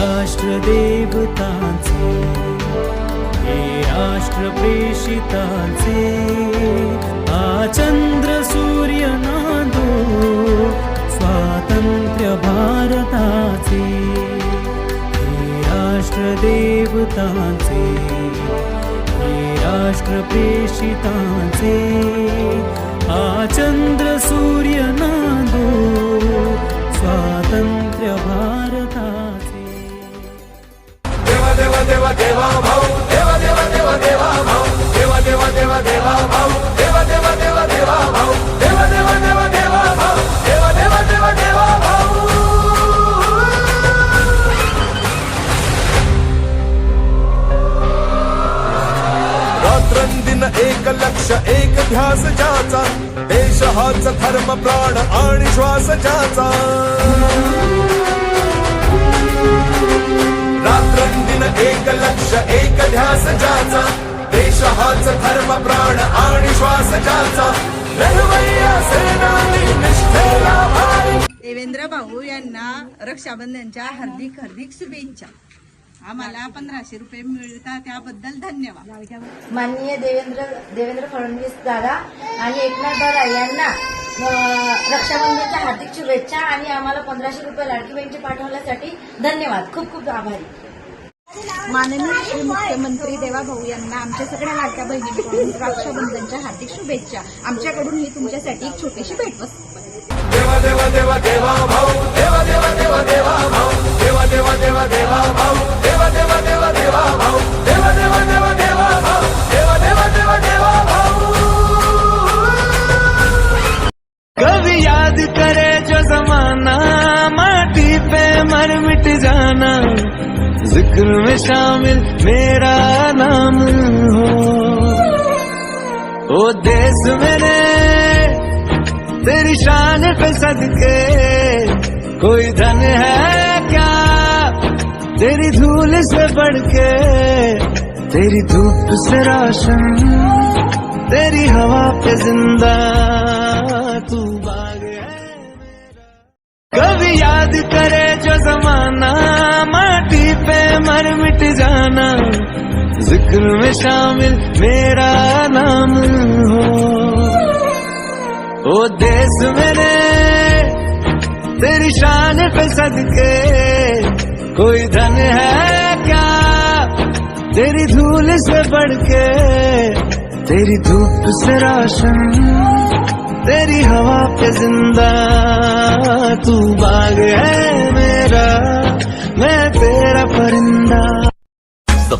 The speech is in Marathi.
राष्ट्रदेवतांचे हे राष्ट्र प्रेषितांचे आ चंद्र सूर्य नांदो स्वातंत्र्य भारताचे हे राष्ट्रदेवतांचे हे राष्ट्र प्रेषितांचे आ चंद्र सूर्य नांदो स्वातंत्र्य भारताचे. देवा देवा देवा भाऊ देवा देवा देवा देवा भाऊ देवा देवा देवा देवा भाऊ देवा देवा देवा देवा भाऊ देवा देवा देवा देवा भाऊ देवा देवा देवा देवा भाऊ रात्रंदिन एक लक्ष एक ध्यास ज्याचा देश हाच धर्म प्राण आणि श्वास ज्याचा ज्याचा देश हाच धर्म प्राण आणि श्वास ज्याचा देवेंद्र भाऊ यांना रक्षाबंधनच्या हार्दिक हार्दिक शुभेच्छा. आम्हाला पंधराशे रुपये मिळतात त्याबद्दल धन्यवाद. माननीय देवेंद्र देवेंद्र फडणवीस दादा आणि एकनाथ दादा यांना रक्षाबंधनच्या हार्दिक शुभेच्छा आणि आम्हाला पंधराशे रुपये लाडकी बहिणीचे पाठवण्यासाठी धन्यवाद. खूप खूप आभारी. माननीय श्री मुख्यमंत्री देवाभाऊ यांना आमच्या सगळ्या लाडक्या बहिणींकडून रक्षाबंधनच्या हार्दिक शुभेच्छा आमच्याकडून ही तुमच्यासाठी एक छोटीशी भेटवस्तू देवा देवा देवा देवा भाऊ देवा देवा देवा देवा भाऊ देवा देवा देवा देवा भाऊ देवा देवा देवा देवा भाऊ देवा देवा देवा देवा भाऊ देवा देवा देवा देवा भाऊ कभी याद करे जो जमाना माटी पे मर ज़िक्र में शामिल मेरा नाम हो। ओ देश मेरे तेरी शान पे सदके, कोई धन है क्या? तेरी धूल से बढ़ के तेरी धूप से रोशन, तेरी हवा पे ज़िंदा तू बाग है कभी याद करे ज़िक्र में शामिल मेरा नाम हो। ओ देश मेरे तेरी शान पे सदके, कोई धन है क्या? तेरी धूल से बढ़ के तेरी धूप से रोशन, तेरी हवा पे ज़िंदा, तू बाग है मेरा, मैं तेरा